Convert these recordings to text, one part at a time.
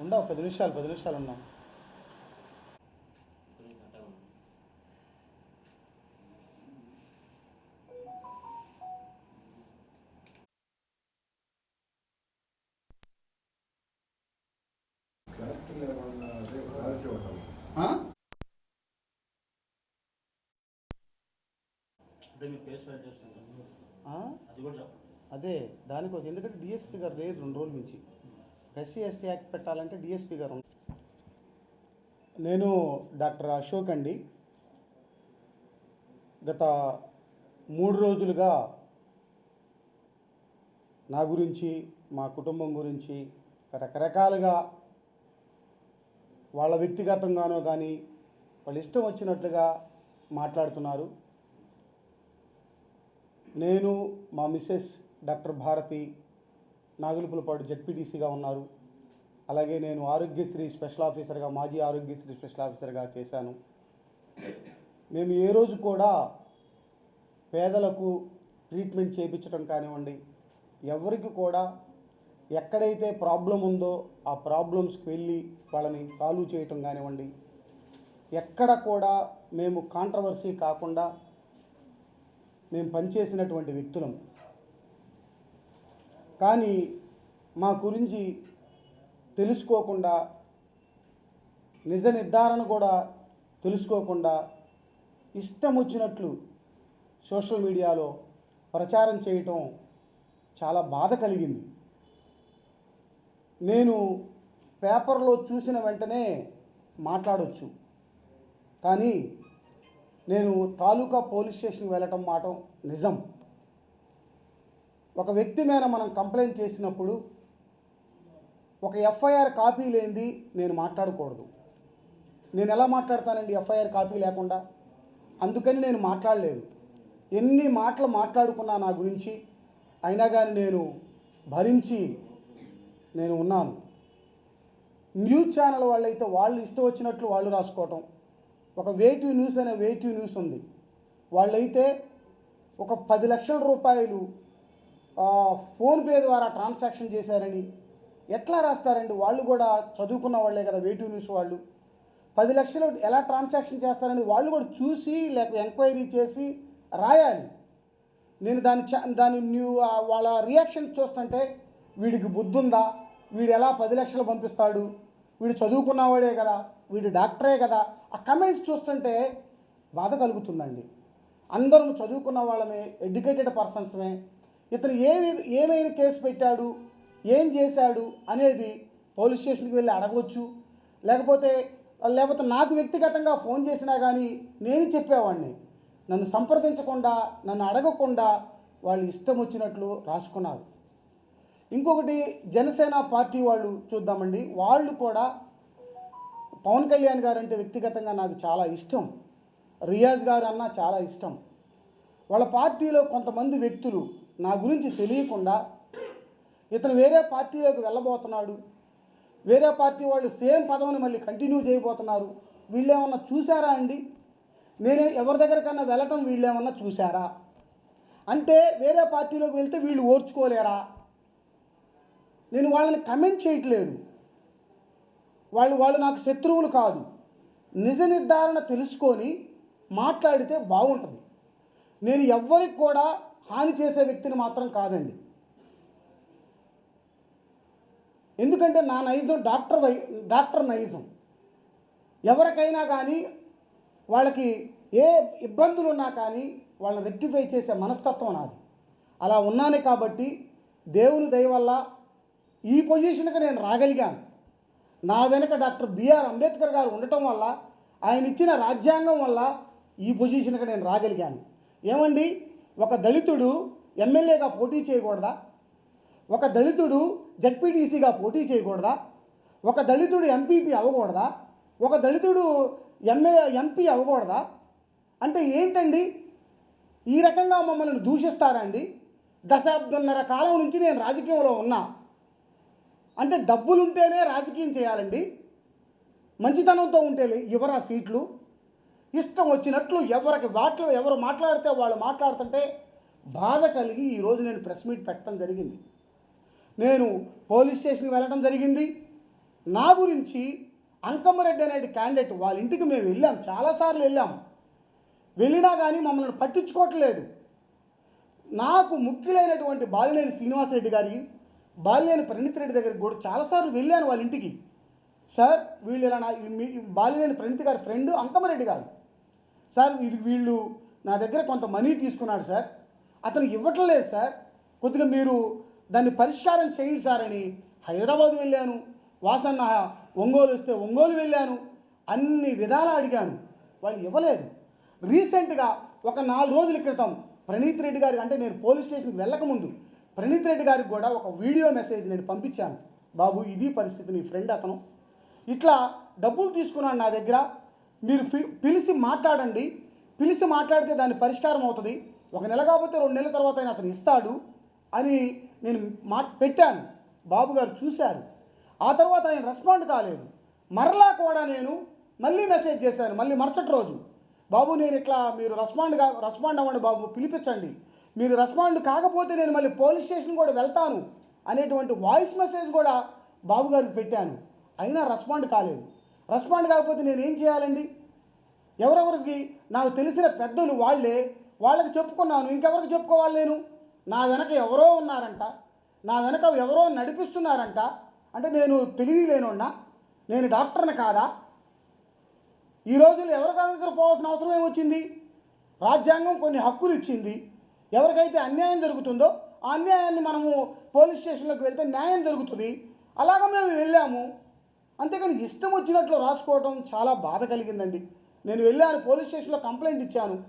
ఉండవు పది నిమిషాలు పది నిమిషాలు ఉన్నాం ఆ? అంటే మీ ఫేస్ ఫైల్ చేస్తాను ఆ? అది దానికోసం. ఎందుకంటే డిఎస్పీ గారు లేరు రెండు రోజుల నుంచి. ఎస్సీ ఎస్టీ యాక్ట్ పెట్టాలంటే డిఎస్పీ గారు. నేను డాక్టర్ అశోక్ అండి. గత మూడు రోజులుగా నా గురించి మా కుటుంబం గురించి రకరకాలుగా వాళ్ళ వ్యక్తిగతంగానో కానీ వాళ్ళ ఇష్టం వచ్చినట్లుగా మాట్లాడుతున్నారు. నేను మా మిస్సెస్ డాక్టర్ భారతి నాగులుపులపాడు జడ్పీటీసీగా ఉన్నారు. అలాగే నేను ఆరోగ్యశ్రీ స్పెషల్ ఆఫీసర్గా మాజీ ఆరోగ్యశ్రీ స్పెషల్ ఆఫీసర్గా చేశాను. మేము ఏ రోజు కూడా పేదలకు ట్రీట్మెంట్ చేయించడం కానివ్వండి ఎవరికి కూడా ఎక్కడైతే ప్రాబ్లం ఉందో ఆ ప్రాబ్లమ్స్కి వెళ్ళి వాళ్ళని సాల్వ్ చేయటం కానివ్వండి ఎక్కడ కూడా మేము కాంట్రవర్సీ కాకుండా మేము పనిచేసినటువంటి వ్యక్తులం. కానీ మా గురించి తెలుసుకోకుండా నిజ నిర్ధారణ కూడా తెలుసుకోకుండా ఇష్టం వచ్చినట్లు సోషల్ మీడియాలో ప్రచారం చేయటం చాలా బాధ కలిగింది. నేను పేపర్లో చూసిన వెంటనే మాట్లాడవచ్చు కానీ నేను తాలూకా పోలీస్ స్టేషన్కి వెళ్ళటం మాట నిజం. ఒక వ్యక్తి మీద మనం కంప్లైంట్ చేసినప్పుడు ఒక ఎఫ్ఐఆర్ కాపీ లేనిది నేను మాట్లాడకూడదు. నేను ఎలా మాట్లాడతానండి ఎఫ్ఐఆర్ కాపీ లేకుండా? అందుకని నేను మాట్లాడలేదు. ఎన్ని మాటలు మాట్లాడుకున్నా నా గురించి అయినా కానీ నేను భరించి నేను ఉన్నాను. న్యూస్ ఛానల్ వాళ్ళైతే వాళ్ళు ఇష్టం వచ్చినట్లు వాళ్ళు రాసుకోవటం. ఒక వేటివ్ న్యూస్ అనే వేటివ్ న్యూస్ ఉంది. వాళ్ళైతే ఒక పది లక్షల రూపాయలు ఫోన్పే ద్వారా ట్రాన్సాక్షన్ చేశారని ఎట్లా రాస్తారండి? వాళ్ళు కూడా చదువుకున్న వాళ్ళే కదా వేటివ్ న్యూస్ వాళ్ళు. పది లక్షలు ఎలా ట్రాన్సాక్షన్ చేస్తారని వాళ్ళు కూడా చూసి లేక ఎంక్వైరీ చేసి రాయాలి. నేను దాని దాని న్యూ వాళ్ళ రియాక్షన్ చూస్తుంటే వీడికి బుద్ధి ఉందా వీడు ఎలా పది లక్షలు పంపిస్తాడు? వీడు చదువుకున్నవాడే కదా? వీడు డాక్టరే కదా. ఆ కమెంట్స్ చూస్తుంటే బాధ కలుగుతుందండి. అందరం చదువుకున్న వాళ్ళమే ఎడ్యుకేటెడ్ పర్సన్స్మే. ఇతను ఏమి ఏమైనా కేసు పెట్టాడు ఏం చేశాడు అనేది పోలీస్ స్టేషన్కి వెళ్ళి అడగవచ్చు లేకపోతే లేకపోతే నాకు వ్యక్తిగతంగా ఫోన్ చేసినా కానీ నేను చెప్పేవాడిని నన్ను సంప్రదించకుండా నన్ను అడగకుండా వాళ్ళు ఇష్టం వచ్చినట్లు రాసుకున్నారు. ఇంకొకటి జనసేన పార్టీ వాళ్ళు చూద్దామండి. వాళ్ళు కూడా పవన్ కళ్యాణ్ గారు అంటే వ్యక్తిగతంగా నాకు చాలా ఇష్టం. రియాజ్ గారు అన్న చాలా ఇష్టం. వాళ్ళ పార్టీలో కొంతమంది వ్యక్తులు నా గురించి తెలియకుండా ఇతను వేరే పార్టీలోకి వెళ్ళబోతున్నాడు. వేరే పార్టీ వాళ్ళు సేమ్ పదవిని మళ్ళీ కంటిన్యూ చేయబోతున్నారు. వీళ్ళేమన్నా చూసారా అండి? నేను ఎవరి దగ్గరకన్నా వెళ్ళటం వీళ్ళేమన్నా చూసారా అంటే వేరే పార్టీలోకి వెళ్తే వీళ్ళు ఓర్చుకోలేరా? నేను వాళ్ళని కమెంట్ చేయట్లేదు. వాళ్ళు వాళ్ళు నాకు శత్రువులు కాదు. నిజ నిర్ధారణ తెలుసుకొని మాట్లాడితే బాగుంటుంది. నేను ఎవ్వరికి కూడా హాని చేసే వ్యక్తిని మాత్రం కాదండి. ఎందుకంటే నా నైజం డాక్టర్ వై డాక్టర్ నైజం. ఎవరికైనా కానీ వాళ్ళకి ఏ ఇబ్బందులు ఉన్నా కానీ వాళ్ళని రెక్టిఫై చేసే మనస్తత్వం నాది. అలా ఉన్నానే కాబట్టి దేవుని దయ వల్ల ఈ పొజిషన్కి నేను రాగలిగాను. నా వెనుక డాక్టర్ బిఆర్ అంబేద్కర్ గారు ఉండటం వల్ల ఆయన ఇచ్చిన రాజ్యాంగం వల్ల ఈ పొజిషన్కి నేను రాగలిగాను. ఏమండి? ఒక దళితుడు ఎమ్మెల్యేగా పోటీ చేయకూడదా? ఒక దళితుడు జడ్పీటీసీగా పోటీ చేయకూడదా? ఒక దళితుడు ఎంపీపీ అవ్వకూడదా? ఒక దళితుడు ఎంఏ ఎంపీ అవ్వకూడదా? అంటే ఏంటండి? ఈ రకంగా మమ్మల్ని దూషిస్తారా అండి? దశాబ్దన్నర కాలం నుంచి నేను రాజకీయంలో ఉన్నా. అంటే డబ్బులుంటేనే రాజకీయం చేయాలండి. మంచితనంతో ఉంటే ఇవ్వరా సీట్లు? ఇష్టం వచ్చినట్లు ఎవరికి వాటిలో ఎవరు మాట్లాడితే వాళ్ళు మాట్లాడుతుంటే బాధ కలిగి ఈరోజు నేను ప్రెస్ మీట్ పెట్టడం జరిగింది. నేను పోలీస్ స్టేషన్కి వెళ్ళడం జరిగింది. నా గురించి అంకమ్మరెడ్డి అనేది క్యాండిడేట్ వాళ్ళ ఇంటికి మేము వెళ్ళాం చాలాసార్లు వెళ్ళాం. వెళ్ళినా కానీ మమ్మల్ని పట్టించుకోవట్లేదు. నాకు ముఖ్యులైనటువంటి బాలినేని శ్రీనివాసరెడ్డి గారి బాల్యాని ప్రణీత్ రెడ్డి దగ్గరికి కూడా చాలాసార్లు వెళ్ళాను వాళ్ళ ఇంటికి. సార్ వీళ్ళు ఇలా నా మీ బాలినేని ప్రణీత్ గారి ఫ్రెండ్ అంకమరెడ్డి గారు. సార్ ఇది వీళ్ళు నా దగ్గర కొంత మనీ తీసుకున్నాడు సార్. అతను ఇవ్వట్లేదు సార్. కొద్దిగా మీరు దాన్ని పరిష్కారం చేయండి సార్ అని హైదరాబాద్ వెళ్ళాను. వాసన్న ఒంగోలు వస్తే ఒంగోలు వెళ్ళాను. అన్ని విధాలా అడిగాను. వాళ్ళు ఇవ్వలేదు. రీసెంట్గా ఒక నాలుగు రోజుల క్రితం ప్రణీత్ రెడ్డి గారికి అంటే నేను పోలీస్ స్టేషన్కి వెళ్ళకముందు ప్రణీత్ రెడ్డి గారికి కూడా ఒక వీడియో మెసేజ్ నేను పంపించాను. బాబు ఇది పరిస్థితి నీ ఫ్రెండ్ అతను. ఇట్లా డబ్బులు తీసుకున్నాను నా దగ్గర. మీరు పిలిచి మాట్లాడండి. పిలిచి మాట్లాడితే దాని పరిష్కారం అవుతుంది. ఒక నెల కాకపోతే రెండు నెలల తర్వాత ఆయన అతను ఇస్తాడు అని నేను మా పెట్టాను. బాబు గారు చూశారు. ఆ తర్వాత ఆయన రెస్పాండ్ కాలేదు. మరలా కూడా నేను మళ్ళీ మెసేజ్ చేశాను. మళ్ళీ మరుసటి రోజు. బాబు నేను ఇట్లా మీరు రెస్పాండ్ కా రెస్పాండ్ అవ్వండి బాబు. పిలిపించండి. మీరు రెస్పాండ్ కాకపోతే నేను మళ్ళీ పోలీస్ స్టేషన్ కూడా వెళ్తాను అనేటువంటి వాయిస్ మెసేజ్ కూడా బాబు గారికి పెట్టాను. అయినా రెస్పాండ్ కాలేదు. రెస్పాండ్ కాకపోతే నేను ఏం చేయాలండి? ఎవరెవరికి నాకు తెలిసిన పెద్దలు వాళ్ళే వాళ్ళకి చెప్పుకున్నాను. ఇంకెవరికి చెప్పుకోవాలి నేను? నా వెనక ఎవరో ఉన్నారంట. నా వెనక ఎవరో నడిపిస్తున్నారంట. అంటే నేను తెలివి లేనున్నా నేను డాక్టర్ని కాదా? ఈ రోజుల్లో ఎవరి దగ్గర పోవాల్సిన అవసరం ఏమొచ్చింది? రాజ్యాంగం కొన్ని హక్కులు ఇచ్చింది. ఎవరికైతే అన్యాయం జరుగుతుందో ఆ అన్యాయాన్ని మనము పోలీస్ స్టేషన్లోకి వెళ్తే న్యాయం జరుగుతుంది. అలాగ మేము వెళ్ళాము. అంతేకాని ఇష్టం వచ్చినట్లు రాసుకోవడం చాలా బాధ కలిగిందండి. నేను వెళ్ళాను పోలీస్ స్టేషన్లో కంప్లైంట్ ఇచ్చాను.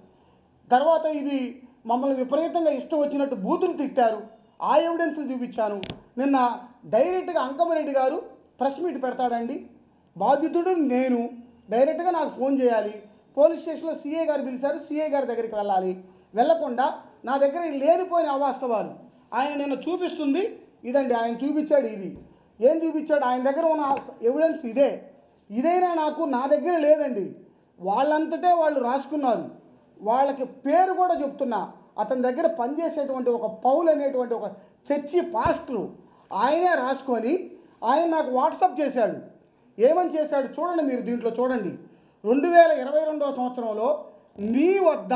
తర్వాత ఇది మమ్మల్ని విపరీతంగా ఇష్టం వచ్చినట్టు బూతులు తిట్టారు. ఆ ఎవిడెన్స్లు చూపించాను. నిన్న డైరెక్ట్గా అంకమరెడ్డి గారు ప్రెస్ మీట్ పెడతాడండి. బాధితుడు నేను. డైరెక్ట్గా నాకు ఫోన్ చేయాలి. పోలీస్ స్టేషన్లో సీఏ గారు పిలిచారు. సీఏ గారి దగ్గరికి వెళ్ళాలి. వెళ్ళకుండా నా దగ్గర లేనిపోయిన అవాస్తవాలు. ఆయన నిన్న చూపిస్తుంది. ఇదండి ఆయన చూపించాడు ఇది. ఏం చూపించాడు? ఆయన దగ్గర ఉన్న ఎవిడెన్స్ ఇదే. ఇదైనా నాకు నా దగ్గర లేదండి. వాళ్ళంతటే వాళ్ళు రాసుకున్నారు. వాళ్ళకి పేరు కూడా చెప్తున్నా. అతని దగ్గర పనిచేసేటువంటి ఒక పౌల్ అనేటువంటి ఒక చర్చి పాస్టరు ఆయనే రాసుకొని ఆయన నాకు వాట్సాప్ చేశాడు. ఏమని చేశాడు? చూడండి మీరు దీంట్లో చూడండి. రెండు వేల ఇరవై రెండవ సంవత్సరంలో నీ వద్ద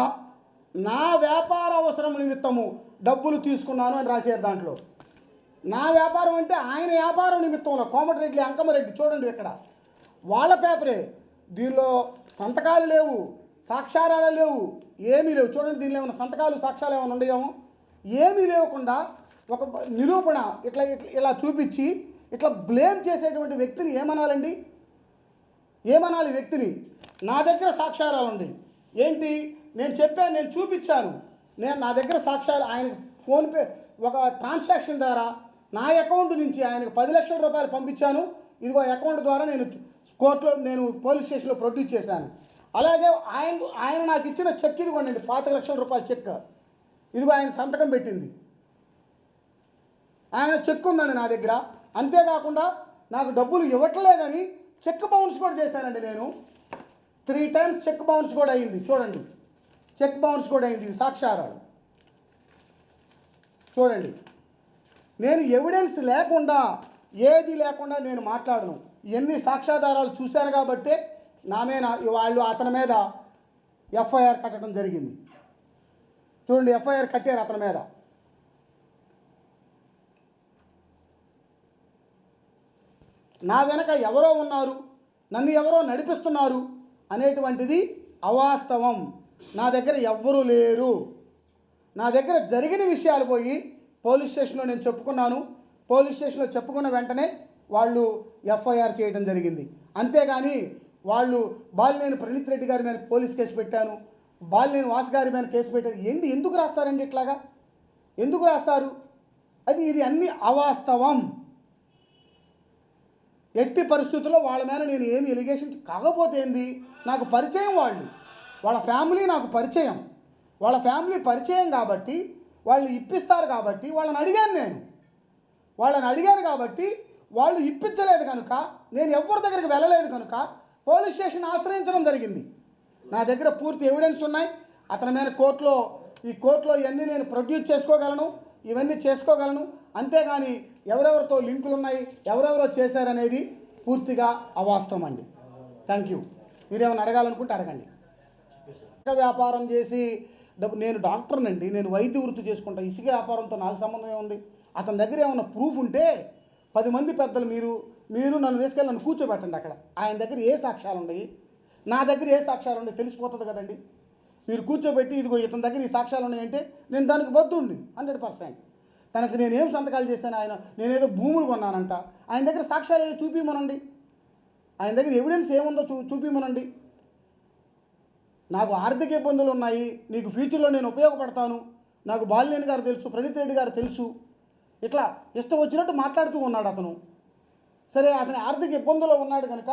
నా వ్యాపార అవసరం నిమిత్తము డబ్బులు తీసుకున్నాను అని రాశారు దాంట్లో. నా వ్యాపారం అంటే ఆయన వ్యాపారం నిమిత్తంలో కోమటిరెడ్డి అంకమరెడ్డి చూడండి ఇక్కడ. వాళ్ళ పేపరే. దీనిలో సంతకాలు లేవు సాక్షారాలు లేవు ఏమీ లేవు. చూడండి దీనిలో ఏమైనా సంతకాలు సాక్ష్యాలు ఏమైనా ఉన్నాయేమో ఏమీ లేకుండా ఒక నిరూపణ ఇట్లా ఇట్లా ఇలా చూపించి ఇట్లా బ్లేమ్ చేసేటువంటి వ్యక్తిని ఏమనాలండి? ఏమనాలి వ్యక్తిని? నా దగ్గర సాక్షారాలు ఉంది. ఏంటి? నేను చెప్పాను నేను చూపించాను. నేను నా దగ్గర సాక్ష్యాలు ఆయన ఫోన్పే ఒక ట్రాన్సాక్షన్ ద్వారా నా అకౌంట్ నుంచి ఆయనకు పది లక్షల రూపాయలు పంపించాను. ఇదిగో అకౌంట్ ద్వారా నేను కోర్టులో నేను పోలీస్ స్టేషన్లో ప్రొడ్యూస్ చేశాను. అలాగే ఆయన ఆయన నాకు ఇచ్చిన చెక్ ఇదిగోండి పాతిక లక్షల రూపాయల చెక్. ఇదిగో ఆయన సంతకం పెట్టింది. ఆయన చెక్ ఉందండి నా దగ్గర. అంతేకాకుండా నాకు డబ్బులు ఇవ్వట్లేదని చెక్ బౌన్స్ కూడా చేశానండి నేను. త్రీ టైమ్స్ చెక్ బౌన్స్ కూడా అయింది. చూడండి. చెక్ బౌన్స్ కూడా అయింది ఇది చూడండి. నేను ఎవిడెన్స్ లేకుండా ఏది లేకుండా నేను మాట్లాడను. ఎన్ని సాక్ష్యాధారాలు చూశాను కాబట్టే నా మీద వాళ్ళు అతని మీద ఎఫ్ఐఆర్ కట్టడం జరిగింది. చూడండి ఎఫ్ఐఆర్ కట్టారు అతని మీద. నా వెనక ఎవరో ఉన్నారు నన్ను ఎవరో నడిపిస్తున్నారు అనేటువంటిది అవాస్తవం. నా దగ్గర ఎవ్వరూ లేరు. నా దగ్గర జరిగిన విషయాలు పోయి పోలీస్ స్టేషన్లో నేను చెప్పుకున్నాను. పోలీస్ స్టేషన్లో చెప్పుకున్న వెంటనే వాళ్ళు ఎఫ్ఐఆర్ చేయడం జరిగింది. అంతేగాని వాళ్ళు బాలినేని ప్రణీత్ రెడ్డి గారి మీద పోలీస్ కేసు పెట్టాను. బాలినేని వాస్ గారి మీద కేసు పెట్టాను. ఏంటి? ఎందుకు రాస్తారండి ఇట్లాగా? ఎందుకు రాస్తారు? అది ఇది అన్ని అవాస్తవం. ఎట్టి పరిస్థితుల్లో వాళ్ళ మీద నేను ఏమి ఎలిగేషన్ కాకపోతే ఏంది? నాకు పరిచయం వాళ్ళు. వాళ్ళ ఫ్యామిలీ నాకు పరిచయం. వాళ్ళ ఫ్యామిలీ పరిచయం కాబట్టి వాళ్ళు ఇప్పిస్తారు కాబట్టి వాళ్ళని అడిగాను నేను. వాళ్ళని అడిగాను కాబట్టి వాళ్ళు ఇప్పించలేదు కనుక నేను ఎవరి దగ్గరికి వెళ్ళలేదు కనుక పోలీస్ స్టేషన్ ఆశ్రయించడం జరిగింది. నా దగ్గర పూర్తి ఎవిడెన్స్ ఉన్నాయి. అతని మీద కోర్టులో ఈ కోర్టులో ఇవన్నీ నేను ప్రొడ్యూస్ చేసుకోగలను ఇవన్నీ చేసుకోగలను. అంతేగాని ఎవరెవరితో లింకులు ఉన్నాయి ఎవరెవరో చేశారనేది పూర్తిగా అవాస్తవం అండి. Thank you. మీరేమైనా అడగాలనుకుంటే అడగండి. వ్యాపారం చేసి డబ్బు నేను డాక్టర్నండి నేను వైద్య వృత్తి చేసుకుంటా ఇసుక వ్యాపారంతో నాకు సంబంధం ఏముంది అతని దగ్గర ఏమైనా ప్రూఫ్ ఉంటే పది మంది పెద్దలు మీరు మీరు నన్ను తీసుకెళ్ళి నన్ను కూర్చోబెట్టండి అక్కడ. ఆయన దగ్గర ఏ సాక్ష్యాలు ఉన్నాయి? నా దగ్గర ఏ సాక్ష్యాలు ఉన్నాయి? తెలిసిపోతుంది కదండి. మీరు కూర్చోబెట్టి ఇదిగో ఇతని దగ్గర ఈ సాక్ష్యాలు ఉన్నాయంటే నేను దానికి బద్దుండి హండ్రెడ్ పర్సెంట్ తనకు నేనేం సంతకాలు చేశాను? ఆయన నేనేదో భూములు కొన్నానంట. ఆయన దగ్గర సాక్ష్యాలు ఏవో చూపిమనండి? ఆయన దగ్గర ఎవిడెన్స్ ఏముందో చూ చూపిమనండి? నాకు ఆర్థిక ఇబ్బందులు ఉన్నాయి నీకు ఫ్యూచర్లో నేను ఉపయోగపడతాను. నాకు బాలినేని గారు తెలుసు ప్రణీత్ రెడ్డి గారు తెలుసు. ఇట్లా ఇష్టం వచ్చినట్టు మాట్లాడుతూ ఉన్నాడు అతను. సరే అతని ఆర్థిక ఇబ్బందుల్లో ఉన్నాడు కనుక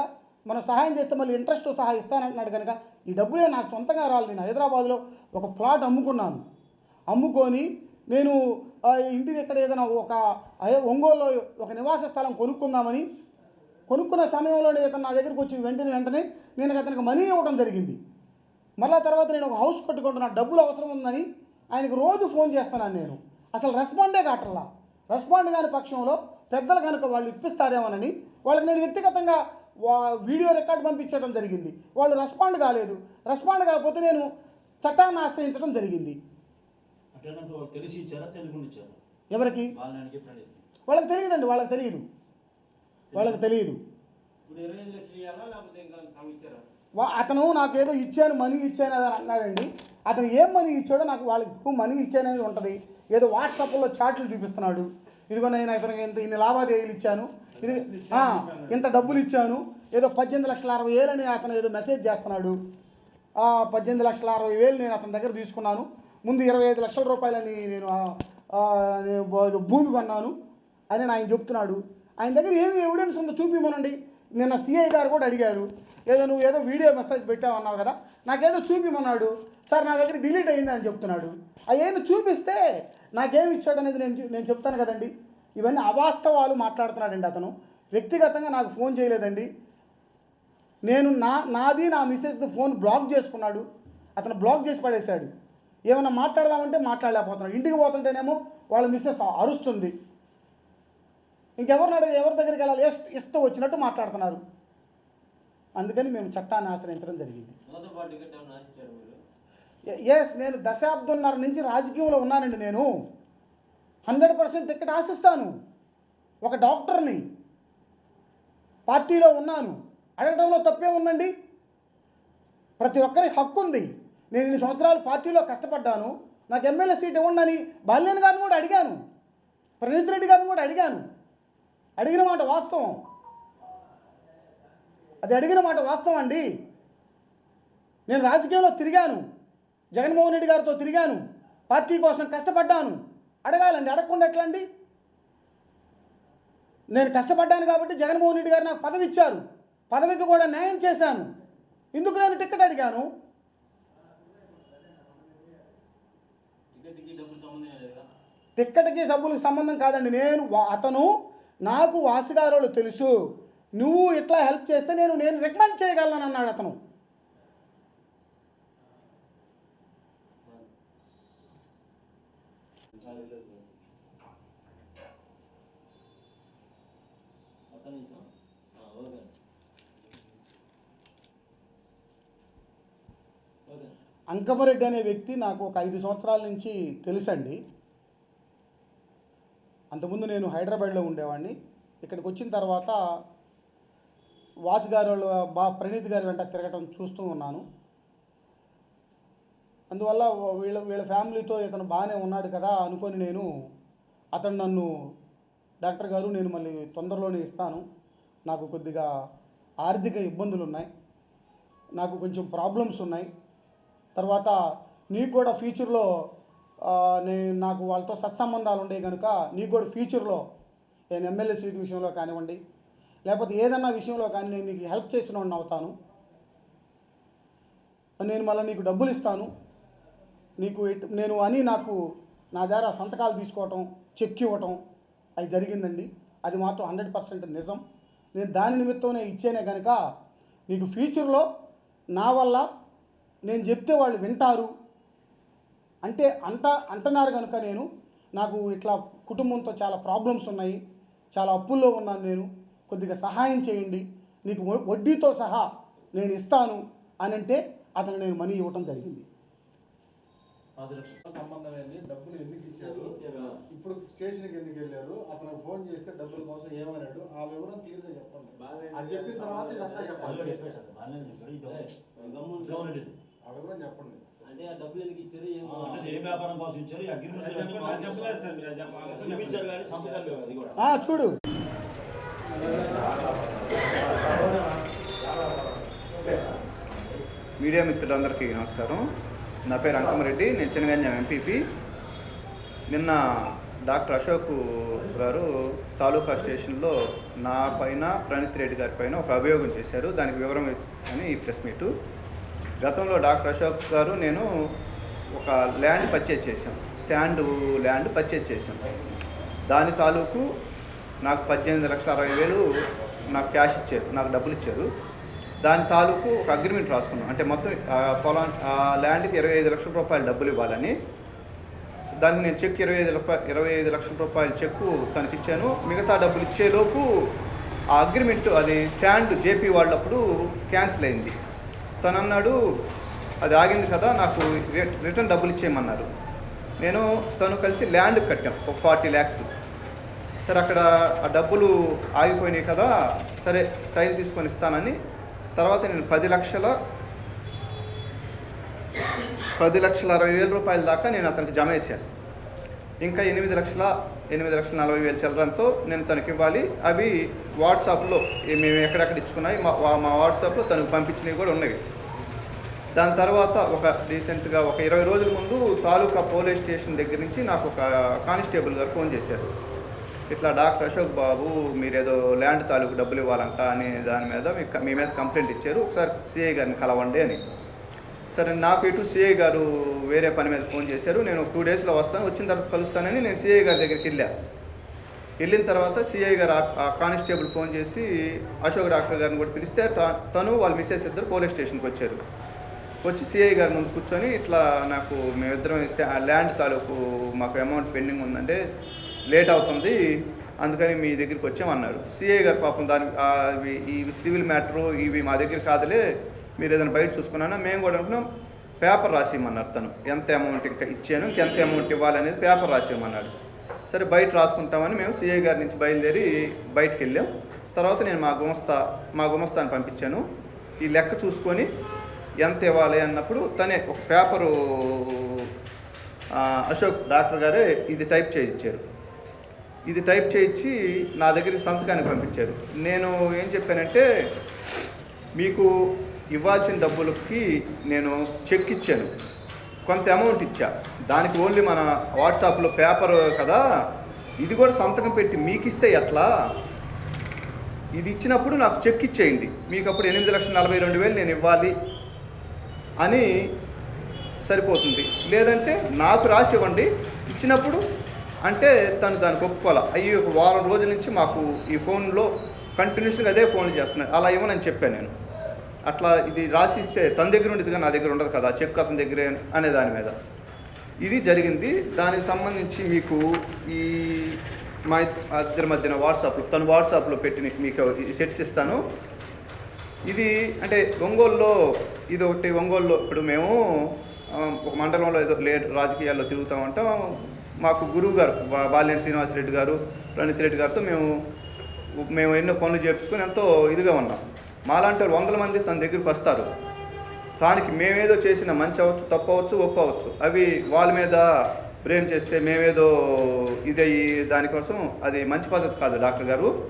మనం సహాయం చేస్తే మళ్ళీ ఇంట్రెస్ట్ సహా ఇస్తానంటున్నాడు కనుక ఈ డబ్బులే నాకు సొంతంగా రాలి నేను హైదరాబాద్లో ఒక ప్లాట్ అమ్ముకున్నాను. అమ్ముకొని నేను ఇంటి దగ్గర ఏదైనా ఒక ఒంగోలులో ఒక నివాస స్థలం కొనుక్కుందామని కొనుక్కున్న సమయంలోనే ఇతను నా దగ్గరికి వచ్చి వెంటనే వెంటనే నేను అతనికి మనీ ఇవ్వడం జరిగింది. మళ్ళా తర్వాత నేను ఒక హౌస్ కట్టుకుంటున్నా డబ్బులు అవసరం ఉందని ఆయనకు రోజు ఫోన్ చేస్తున్నాను నేను. అసలు రెస్పాండే కావట్లా. రెస్పాండ్ కాని పక్షంలో పెద్దలు కనుక వాళ్ళు ఇప్పిస్తారేమోనని వాళ్ళకి నేను వ్యక్తిగతంగా వీడియో రికార్డ్ పంపించడం జరిగింది. వాళ్ళు రెస్పాండ్ కాలేదు. రెస్పాండ్ కాకపోతే నేను చట్టాన్ని ఆశ్రయించడం జరిగింది. ఎవరికి? వాళ్ళకి తెలియదండి వాళ్ళకి తెలియదు. వాళ్ళకి తెలియదు. అతను నాకేదో ఇచ్చాను మనీ ఇచ్చాను అని అన్నాడండి. అతను ఏం మనీ ఇచ్చాడో నాకు వాళ్ళకి మనీ ఇచ్చాననేది ఉంటుంది. ఏదో వాట్సాప్లో చాట్లు చూపిస్తున్నాడు. ఇదిగో నేను ఇతనికి ఇంత ఇన్ని లావాదేవీలు ఇచ్చాను. ఇది ఇంత డబ్బులు ఇచ్చాను. ఏదో పద్దెనిమిది లక్షల అరవై వేలని అతను ఏదో మెసేజ్ చేస్తున్నాడు. పద్దెనిమిది లక్షల అరవై వేలు నేను అతని దగ్గర తీసుకున్నాను. ముందు ఇరవై ఐదు లక్షల రూపాయలని నేను భూమి కొన్నాను అని ఆయన చెప్తున్నాడు. ఆయన దగ్గర ఏమి ఎవిడెన్స్ ఉందో చూపిమనండి. నిన్న సిఐ గారు కూడా అడిగారు ఏదో నువ్వు ఏదో వీడియో మెసేజ్ పెట్టావన్నావు కదా నాకేదో చూపిమన్నాడు. సార్ నా దగ్గర డిలీట్ అయింది అని చెప్తున్నాడు. అవేమి చూపిస్తే నాకేమి ఇచ్చాడు అనేది నేను నేను చెప్తాను కదండి. ఇవన్నీ అవాస్తవాలు మాట్లాడుతున్నాడండి అతను. వ్యక్తిగతంగా నాకు ఫోన్ చేయలేదండి. నేను నా నాది నా మిస్సెస్ ఫోన్ బ్లాక్ చేసుకున్నాడు. అతను బ్లాక్ చేసి పడేశాడు. ఏమైనా మాట్లాడదామంటే మాట్లాడలేకపోతున్నాడు. ఇంటికి పోతుంటేనేమో వాళ్ళ మిస్సెస్ అరుస్తుంది. ఇంకెవరిని అడిగి ఎవరి దగ్గరికి వెళ్ళాలి? ఇష్ట వచ్చినట్టు మాట్లాడుతున్నారు. అందుకని మేము చట్టాన్ని ఆశ్రయించడం జరిగింది. ఎస్ నేను దశాబ్దంన్నర నుంచి రాజకీయంలో ఉన్నానండి నేను. హండ్రెడ్ పర్సెంట్ టికెట్ ఆశిస్తాను. ఒక డాక్టర్ని పార్టీలో ఉన్నాను. అడగడంలో తప్పే ఉందండి? ప్రతి ఒక్కరికి హక్కు ఉంది. నేను ఇన్ని సంవత్సరాలు పార్టీలో కష్టపడ్డాను. నాకు ఎమ్మెల్యే సీట్ ఇవ్వండి అని బాలినేని గారిని కూడా అడిగాను. ప్రణీత్ రెడ్డి గారిని కూడా అడిగాను. అడిగిన మాట వాస్తవం. అది అడిగిన మాట వాస్తవం అండి. నేను రాజకీయంలో తిరిగాను. జగన్మోహన్ రెడ్డి గారితో తిరిగాను. పార్టీ కోసం కష్టపడ్డాను. అడగాలండి అడగకుండా ఎట్లా అండి నేను కష్టపడ్డాను కాబట్టి జగన్మోహన్ రెడ్డి గారు నాకు పదవి ఇచ్చారు. పదవికి కూడా న్యాయం చేశాను. ఎందుకు నేను టికెట్ అడిగాను? టికెట్కి డబ్బులు సంబంధం టిక్కెట్కి సంబంధం కాదండి. నేను వా- అతను నాకు వాసిగారోళ్ళు తెలుసు. నువ్వు ఇట్లా హెల్ప్ చేస్తే నేను నేను రికమెండ్ చేయగలను అన్నాడు అతను. అంకమరెడ్డి అనే వ్యక్తి నాకు ఒక ఐదు సంవత్సరాల నుంచి తెలుసండి. అంతకుముందు నేను హైదరాబాద్లో ఉండేవాడిని. ఇక్కడికి వచ్చిన తర్వాత వాసు గారు బా ప్రణీత్ గారి వెంట తిరగటం చూస్తూ ఉన్నాను. అందువల్ల వీళ్ళ వీళ్ళ ఫ్యామిలీతో ఇతను బాగానే ఉన్నాడు కదా అనుకొని నేను అతను నన్ను డాక్టర్ గారు నేను మళ్ళీ తొందరలోనే ఇస్తాను. నాకు కొద్దిగా ఆర్థిక ఇబ్బందులు ఉన్నాయి. నాకు కొంచెం ప్రాబ్లమ్స్ ఉన్నాయి. తర్వాత నీకు కూడా ఫ్యూచర్లో నేను నాకు వాళ్ళతో సత్సంబంధాలు ఉండే కనుక నీకు కూడా ఫ్యూచర్లో నేను ఎమ్మెల్యే సీట్ విషయంలో కానివ్వండి లేకపోతే ఏదన్నా విషయంలో కానీ నేను నీకు హెల్ప్ చేసిన వాడిని అవుతాను. నేను మళ్ళీ నీకు డబ్బులు ఇస్తాను. నీకు నేను అని నాకు నా దగ్గర సంతకాలు తీసుకోవటం చెక్ ఇవ్వటం అది జరిగిందండి. అది మాత్రం హండ్రెడ్ పర్సెంట్ నిజం. నేను దాని నిమిత్తమే ఇచ్చేనే కనుక నీకు ఫ్యూచర్లో నా వల్ల నేను చెప్తే వాళ్ళు వింటారు. అంటే అంట అంటున్నారు కనుక నేను నాకు ఇట్లా కుటుంబంతో చాలా ప్రాబ్లమ్స్ ఉన్నాయి చాలా అప్పుల్లో ఉన్నాను నేను కొద్దిగా సహాయం చేయండి నీకు వడ్డీతో సహా నేను ఇస్తాను అని అంటే అతను నేను మనీ ఇవ్వటం జరిగింది. పది లక్షలు సంబంధం ఏంది? డబ్బులు ఎందుకు ఇచ్చారు? ఇప్పుడు స్టేషన్కి ఎందుకు వెళ్ళారు? అతను ఫోన్ చేస్తే డబ్బుల కోసం ఏమన్నాడు? ఆ వివరం అది చెప్పిన తర్వాత ఇదంతా చెప్పాలి. ఆ వివరం చెప్పండి. అంటే ఆ డబ్బులు ఎందుకు ఇచ్చారు ఏం ఆ, అంటే ఏ వ్యాపారం కోసం ఇచ్చారు అగ్రిమెంట్ చూపించారు కానీ సంతకాలు లేవు అది కూడా. చూడు. మీడియా మిత్రులందరికీ నమస్కారం. నా పేరు అంకమరెడ్డి నేను చినగంజాం ఎంపీపీ. నిన్న డాక్టర్ అశోక్ గారు తాలూకా స్టేషన్లో నా పైన ప్రణీత్ రెడ్డి గారి పైన ఒక అభియోగం చేశారు. దానికి వివరం అని ఈ ప్రెస్ మీటు. గతంలో డాక్టర్ అశోక్ గారు నేను ఒక ల్యాండ్ పర్చేజ్ చేశాను శాండ్ ల్యాండ్ పర్చేజ్ చేశాను దాని తాలూకు నాకు పద్దెనిమిది లక్షల అరవై వేలు నాకు క్యాష్ ఇచ్చారు నాకు డబ్బులు ఇచ్చారు. దాని తాలూకు ఒక అగ్రిమెంట్ రాసుకున్నాం. అంటే మొత్తం పొలం ఆ ల్యాండ్కి ఇరవై ఐదు లక్షల రూపాయలు డబ్బులు ఇవ్వాలని. దానికి నేను చెక్ ఇరవై ఐదు రూపాయ ఇరవై ఐదు లక్షల రూపాయల చెక్కు తనకి ఇచ్చాను మిగతా డబ్బులు ఇచ్చేలోపు ఆ అగ్రిమెంట్ అది శాండ్ జేపీ వాళ్ళప్పుడు క్యాన్సిల్ అయింది. తను అన్నాడు అది ఆగింది కదా నాకు రిటర్న్ డబ్బులు ఇచ్చేయమన్నారు. నేను తను కలిసి ల్యాండ్ కట్టాం ఒక ఫార్టీ ల్యాక్స్. సరే అక్కడ ఆ డబ్బులు ఆగిపోయినాయి కదా సరే టైం తీసుకొని ఇస్తానని. తర్వాత నేను పది లక్షల పది లక్షల అరవై వేల రూపాయల దాకా నేను అతనికి జమ వేసాను ఇంకా ఎనిమిది లక్షల ఎనిమిది లక్షల నలభై వేలు చిల్లరంతో నేను తనకి ఇవ్వాలి. అవి వాట్సాప్లో మేము ఎక్కడెక్కడ ఇచ్చుకున్నాయి మా మా వాట్సాప్లో తనకు పంపించినవి కూడా ఉన్నవి. దాని తర్వాత ఒక రీసెంట్గా ఒక ఇరవై రోజుల ముందు తాలూకా పోలీస్ స్టేషన్ దగ్గర నుంచి నాకు ఒక కానిస్టేబుల్ గారు ఫోన్ చేశారు. ఇట్లా డాక్టర్ అశోక్ బాబు మీరు ఏదో ల్యాండ్ తాలూకు డబ్బులు ఇవ్వాలంట అనే దాని మీద మీ మీ మీద కంప్లైంట్ ఇచ్చారు. ఒకసారి సిఐ గారిని కలవండి అని. సరే నాకు ఇటు సిఐ గారు వేరే పని మీద ఫోన్ చేశారు. నేను టూ డేస్లో వస్తాను వచ్చిన తర్వాత కలుస్తానని నేను సిఐ గారి దగ్గరికి వెళ్ళా. వెళ్ళిన తర్వాత సిఐ గారు ఆ- కానిస్టేబుల్ ఫోన్ చేసి అశోక్ డాక్టర్ గారిని కూడా పిలిస్తే త- తను వాళ్ళ మిస్సెస్ ఇద్దరు పోలీస్ స్టేషన్కి వచ్చారు. వచ్చి సిఐ గారి ముందు కూర్చొని ఇట్లా నాకు మేమిద్దరం ఆ ల్యాండ్ తాలూకు మాకు అమౌంట్ పెండింగ్ ఉందంటే లేట్ అవుతుంది. అందుకని మీ దగ్గరికి వచ్చామన్నాడు సిఐ గారు పాపం దానికి ఈ సివిల్ మ్యాటరు ఇవి మా దగ్గర కాదులే మీరు ఏదైనా బయట చూసుకున్నానా? మేము కూడా అనుకున్నాం పేపర్ రాసిమ్మన్నారు తను. ఎంత అమౌంట్ ఇంకా ఇచ్చాను ఇంకెంత అమౌంట్ ఇవ్వాలనేది పేపర్ రాసిమ్మన్నాడు సరే బయట రాసుకుంటామని మేము సిఐ గారి నుంచి బయలుదేరి బయటకు వెళ్ళాం. తర్వాత నేను మా గుమస్తా మా గుమస్తాని పంపించాను. ఈ లెక్క చూసుకొని ఎంత ఇవ్వాలి అన్నప్పుడు తనే ఒక పేపరు అశోక్ డాక్టర్ గారే ఇది టైప్ చేయించారు. ఇది టైప్ చేయించి నా దగ్గరికి సంతకానికి పంపించారు. నేను ఏం చెప్పానంటే మీకు ఇవ్వాల్సిన డబ్బులకి నేను చెక్ ఇచ్చాను. కొంత అమౌంట్ ఇచ్చా. దానికి ఓన్లీ మన వాట్సాప్లో పేపర్ కదా ఇది కూడా సంతకం పెట్టి మీకు ఇస్తే ఎట్లా? ఇది ఇచ్చినప్పుడు నాకు చెక్ ఇచ్చేయండి. మీకు అప్పుడు ఎనిమిది లక్షల నలభై రెండు వేలు నేను ఇవ్వాలి. అని సరిపోతుంది. లేదంటే నాకు రాసి ఇవ్వండి. ఇచ్చినప్పుడు అంటే తను దానికి ఒప్పుకోవాలి. అయ్యి ఒక వారం రోజుల నుంచి మాకు ఈ ఫోన్లో కంటిన్యూస్గా అదే ఫోన్ చేస్తున్నాయి అలా ఇవ్వనని చెప్పాను నేను. అట్లా ఇది రాసి ఇస్తే తన దగ్గర ఉండేది కానీ నా దగ్గర ఉండదు కదా. చెక్ అతని దగ్గరే అనే దాని మీద. ఇది జరిగింది. దానికి సంబంధించి మీకు ఈ మా ఇద్దరి మధ్యన వాట్సాప్లో తను వాట్సాప్లో పెట్టి మీకు సెట్స్ ఇస్తాను. ఇది అంటే ఒంగోలులో ఇది ఒకటి ఒంగోలులో ఇప్పుడు మేము ఒక మండలంలో ఏదో లే రాజకీయాల్లో తిరుగుతూ ఉంటాం మాకు గురువు గారు బా- శ్రీనివాస్ శ్రీనివాసరెడ్డి గారు ప్రణీత్ రెడ్డి గారితో మేము మేము ఎన్నో పనులు చేపించుకొని ఎంతో ఇదిగా ఉన్నాం. మాలాంటి వందల మంది తన దగ్గరికి వస్తారు. దానికి మేమేదో చేసిన మంచి అవ్వచ్చు తప్పు అవ్వచ్చు ఒప్పు అవ్వచ్చు. అవి వాళ్ళ మీద ప్రేమ్ చేస్తే మేమేదో ఇదయ్యి దానికోసం అది మంచి పద్ధతి కాదు డాక్టర్ గారు.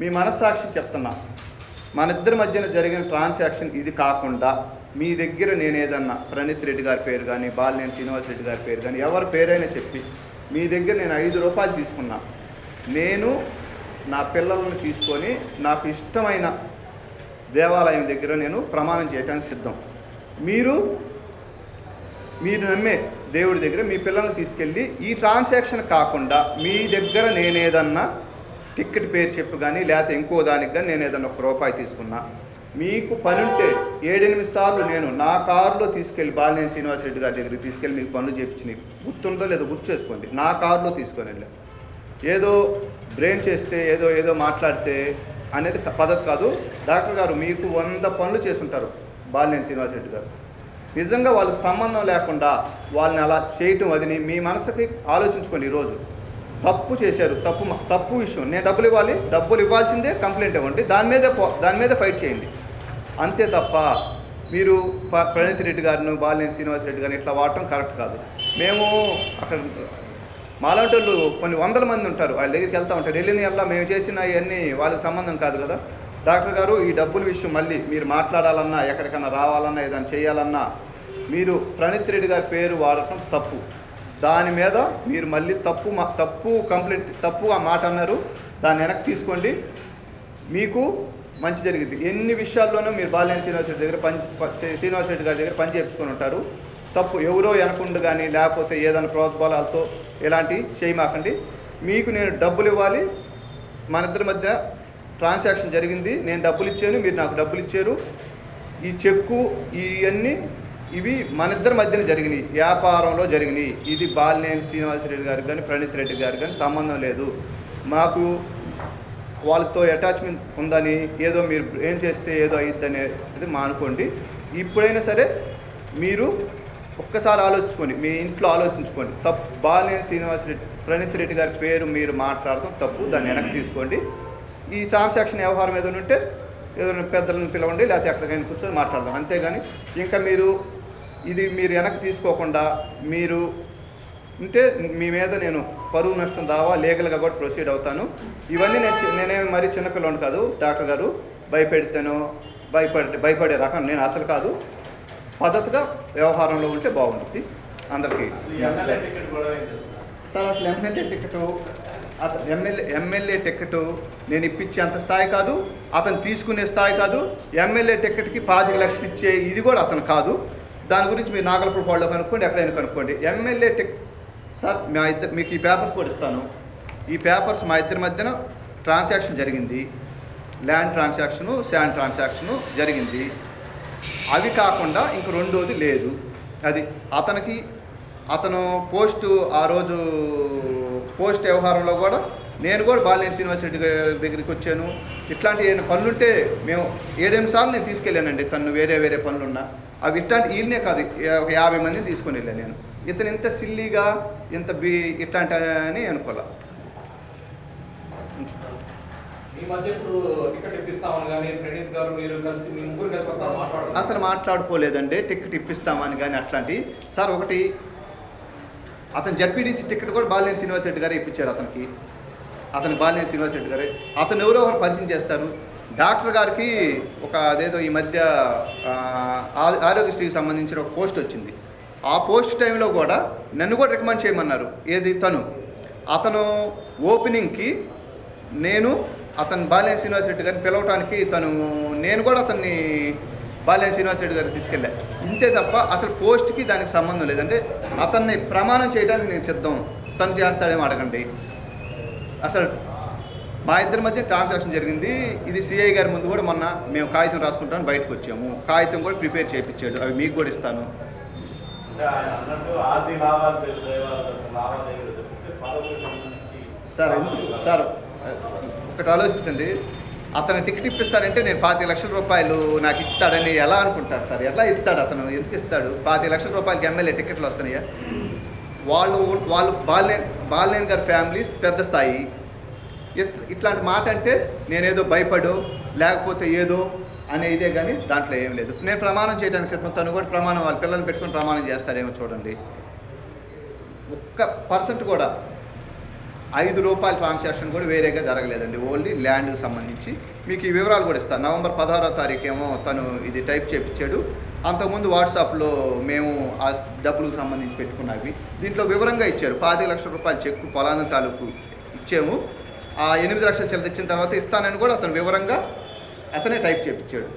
మీ మనస్సాక్షి చెప్తున్నా. మన ఇద్దరి మధ్యన జరిగిన ట్రాన్సాక్షన్ ఇది కాకుండా మీ దగ్గర నేను ఏదన్నా ప్రణీత్ రెడ్డి గారి పేరు కానీ బాలినేని శ్రీనివాస్ రెడ్డి గారి పేరు కానీ ఎవరి పేరైనా చెప్పి మీ దగ్గర నేను ఐదు రూపాయలు తీసుకున్నా. నేను నా పిల్లలను తీసుకొని నాకు ఇష్టమైన దేవాలయం దగ్గర నేను ప్రమాణం చేయడానికి సిద్ధం. మీరు మీరు నమ్మే దేవుడి దగ్గర మీ పిల్లల్ని తీసుకెళ్ళి ఈ ట్రాన్సాక్షన్ కాకుండా మీ దగ్గర నేనేదన్నా టిక్కెట్ పేరు చెప్పు కానీ లేకపోతే ఇంకో దానికి కానీ నేను ఏదైనా ఒక రూపాయి తీసుకున్నా. మీకు పని ఉంటే ఏడెనిమిది సార్లు నేను నా కారులో తీసుకెళ్ళి బాలినేని శ్రీనివాస్ రెడ్డి గారి దగ్గరికి తీసుకెళ్ళి మీకు పనులు చేయించినాయి గుర్తుందో లేదో గుర్తు చేసుకోండి. నా కారులో తీసుకొని వెళ్ళా. ఏదో బ్రెయిన్ చేస్తే ఏదో ఏదో మాట్లాడితే అనేది పద్ధతి కాదు. డాక్టర్ గారు మీకు వంద పనులు చేసుంటారు బాలినేని శ్రీనివాస్ రెడ్డి గారు. నిజంగా వాళ్ళకి సంబంధం లేకుండా వాళ్ళని అలా చేయటం అది మీ మనసుకి ఆలోచించుకోండి ఈరోజు. తప్పు చేశారు తప్పు తప్పు విషయం నేను డబ్బులు ఇవ్వాలి డబ్బులు ఇవ్వాల్సిందే కంప్లైంట్ ఇవ్వండి. దాని మీదే పో- దాని మీద ఫైట్ చేయండి. అంతే తప్ప మీరు ప్రణీత్ రెడ్డి గారిని బాలినేని శ్రీనివాస్ రెడ్డి గారిని ఇట్లా వాడటం కరెక్ట్ కాదు. మేము అక్కడ మాలాంటి వాళ్ళు కొన్ని వందల మంది ఉంటారు. వాళ్ళ దగ్గరికి వెళ్తూ ఉంటారు. వెళ్ళిన వల్ల మేము చేసిన అవన్నీ వాళ్ళకి సంబంధం కాదు కదా. డాక్టర్ గారు ఈ డబ్బుల విషయం మళ్ళీ మీరు మాట్లాడాలన్నా ఎక్కడికన్నా రావాలన్నా ఏదైనా చేయాలన్నా మీరు ప్రణీత్ రెడ్డి గారి పేరు వాడటం తప్పు. దాని మీద మీరు మళ్ళీ తప్పు తప్పు కంప్లైంట్ తప్పు ఆ మాట అన్నారు దాన్ని వెనక్కి తీసుకోండి. మీకు మంచి జరిగింది. ఎన్ని విషయాల్లోనూ మీరు బాలినేని శ్రీనివాస్ రెడ్డి దగ్గర పని శ్రీనివాస శ్రీనివాస్ రెడ్డి గారి దగ్గర పని చేయించుకొని ఉంటారు. తప్పు ఎవరో వెనకుండు కానీ లేకపోతే ఏదైనా ప్రోద్బలాలతో ఇలాంటివి చేయమాకండి. మీకు నేను డబ్బులు ఇవ్వాలి. మన ఇద్దరి మధ్య ట్రాన్సాక్షన్ జరిగింది. నేను డబ్బులు ఇచ్చాను. మీరు నాకు డబ్బులు ఇచ్చారు. ఈ చెక్కు ఇవన్నీ ఇవి మన ఇద్దరి మధ్యన జరిగినాయి. వ్యాపారంలో జరిగినాయి. ఇది బాలినేని శ్రీనివాసరెడ్డి గారికి కానీ ప్రణీత్ రెడ్డి గారికి కానీ సంబంధం లేదు. మాకు వాళ్ళతో అటాచ్మెంట్ ఉందని ఏదో మీరు ఏం చేస్తే ఏదో అయ్యిద్ది అనేది మానుకోండి ఇప్పుడైనా సరే మీరు ఒక్కసారి ఆలోచించుకోండి మీ ఇంట్లో ఆలోచించుకోండి తప్పు బాలినేని శ్రీనివాసరెడ్డి ప్రణీత్ రెడ్డి గారి పేరు మీరు మాట్లాడటం తప్పు దాన్ని వెనక్కి తీసుకోండి. ఈ ట్రాన్సాక్షన్ వ్యవహారం ఏదైనా ఉంటే ఏదైనా పెద్దలను పిలవండి లేకపోతే ఎక్కడికైనా కూర్చొని మాట్లాడదాం. అంతేగాని ఇంకా మీరు ఇది మీరు వెనక్కి తీసుకోకుండా మీరు ఉంటే మీ మీద నేను పరువు నష్టం దావా లీగల్గా కూడా ప్రొసీడ్ అవుతాను. ఇవన్నీ నేను చి- నేనేమి మరీ చిన్నపిల్లని కాదు డాక్టర్ గారు. భయపెడితేనో భయపడే భయపడే రకం నేను అసలు కాదు. పద్ధతిగా వ్యవహారంలో ఉంటే బాగుంటుంది అందరికీ. సార్ అసలు ఎమ్మెల్యే టికెట్ అతను ఎమ్మెల్యే ఎమ్మెల్యే టికెట్ నేను ఇప్పించే అంత స్థాయి కాదు. అతను తీసుకునే స్థాయి కాదు. ఎమ్మెల్యే టికెట్కి పాతిక లక్షలు ఇచ్చే ఇది కూడా అతను కాదు. దాని గురించి మీరు నాగలపురపాడులో కనుక్కోండి ఎక్కడైనా కనుక్కోండి. ఎమ్మెల్యే టెక్ సార్ మా ఇద్దరు మీకు ఈ పేపర్స్ కూడా ఇస్తాను. ఈ పేపర్స్ మా ఇద్దరి మధ్యన ట్రాన్సాక్షన్ జరిగింది. ల్యాండ్ ట్రాన్సాక్షను శాండ్ ట్రాన్సాక్షను జరిగింది. అవి కాకుండా ఇంక రెండోది లేదు. అది అతనికి అతను పోస్టు ఆ రోజు పోస్ట్ వ్యవహారంలో కూడా నేను కూడా బాలినేని శ్రీనివాస్ రెడ్డి దగ్గరికి వచ్చాను. ఇట్లాంటి ఏమైనా పనులుంటే మేము ఏడెనిమిది సార్లు నేను తీసుకెళ్ళానండి తను వేరే వేరే పనులున్నా. అవి ఇట్లాంటి వీళ్ళనే కాదు ఒక యాభై మందిని తీసుకొని వెళ్ళాను నేను. ఇతను ఇంత సిల్లీగా ఇంత బీ ఇట్లాంటి అని అనుకోలే అసలు మాట్లాడుకోలేదండి టికెట్ ఇప్పిస్తామని కానీ అట్లాంటి. సార్ ఒకటి అతను జడ్పీడీసీ టికెట్ కూడా బాలినేని శ్రీనివాస్ రెడ్డి గారే ఇప్పించారు అతనికి. అతను బాలినేని శ్రీనివాస్ రెడ్డి గారే. అతను ఎవరో ఒకరు పరిచయం చేస్తారు. డాక్టర్ గారికి ఒక అదేదో ఈ మధ్య ఆ, ఆరోగ్యశ్రీకి సంబంధించిన ఒక పోస్ట్ వచ్చింది. ఆ పోస్ట్ టైంలో కూడా నన్ను కూడా రికమెండ్ చేయమన్నారు. ఏది? తను. అతను ఓపెనింగ్కి నేను అతను బాలినేని శ్రీనివాస్ రెడ్డి గారిని పిలవటానికి తను నేను కూడా అతన్ని బాలినేని శ్రీనివాస్ రెడ్డి గారికి తీసుకెళ్ళా. ఇంతే తప్ప అసలు పోస్ట్కి దానికి సంబంధం లేదంటే అతన్ని ప్రమాణం చేయడానికి నేను సిద్ధం. తను చేస్తాడేమో అడగండి. అసలు మా ఇద్దరి మధ్య ట్రాన్సాక్షన్ జరిగింది. ఇది సిఐ గారి ముందు కూడా మొన్న మేము కాగితం రాసుకుంటాను బయటకు వచ్చాము. కాగితం కూడా ప్రిపేర్ చేయించాడు. అవి మీకు కూడా ఇస్తాను. సార్ ఎందుకు? సార్ ఒకటి ఆలోచించండి. అతను టికెట్ ఇప్పిస్తారంటే నేను పాతి లక్షల రూపాయలు నాకు ఇస్తాడని ఎలా అనుకుంటారు సార్? ఎలా ఇస్తాడు అతను? ఎందుకు ఇస్తాడు? పాతి లక్షల రూపాయలకి ఎమ్మెల్యే టికెట్లు వస్తున్నాయా? వాళ్ళు వాళ్ళు బాలినేని బాలినేని గారి ఫ్యామిలీ పెద్ద స్థాయి. ఇట్లాంటి మాట అంటే నేనేదో భయపడో లేకపోతే ఏదో అనే ఇదే కానీ దాంట్లో ఏం లేదు. నేను ప్రమాణం చేయడానికి సిద్ధం తను కూడా ప్రమాణం వాళ్ళ పిల్లల్ని పెట్టుకుని ప్రమాణం చేస్తారేమో చూడండి. ఒక్క పర్సెంట్ కూడా ఐదు రూపాయల ట్రాన్సాక్షన్ కూడా వేరేగా జరగలేదండి. ఓన్లీ ల్యాండ్కి సంబంధించి మీకు ఈ వివరాలు కూడా ఇస్తాను నవంబర్ పదహారో తారీఖు ఏమో తను ఇది టైప్ చేయించాడు అంతకుముందు వాట్సాప్లో మేము ఆ డబ్బులకు సంబంధించి పెట్టుకున్నవి. దీంట్లో వివరంగా ఇచ్చారు. పాతిక లక్షల రూపాయలు చెక్కు పొలాన తాలూకు ఇచ్చాము. ఆ ఎనిమిది లక్షల చిల్లర ఇచ్చిన తర్వాత ఇస్తానని కూడా అతను వివరంగా అతనే టైప్ చేయించాడు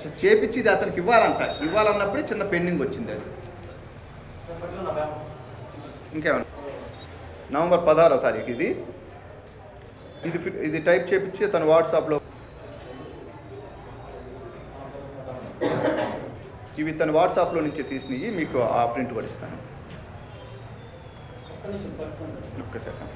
సో చేపించి ఇది అతనికి ఇవ్వాలంట. ఇవ్వాలన్నప్పుడే చిన్న పెండింగ్ వచ్చింది అది. ఇంకేమన్నా నవంబర్ పదహారో తారీఖు ఇది. ఇది ఇది టైప్ చేపించి తను వాట్సాప్లో ఇవి తను వాట్సాప్లో నుంచి తీసినవి. మీకు ఆ ప్రింట్ కూడా ఇస్తాను. ఒక్క సెకండ్.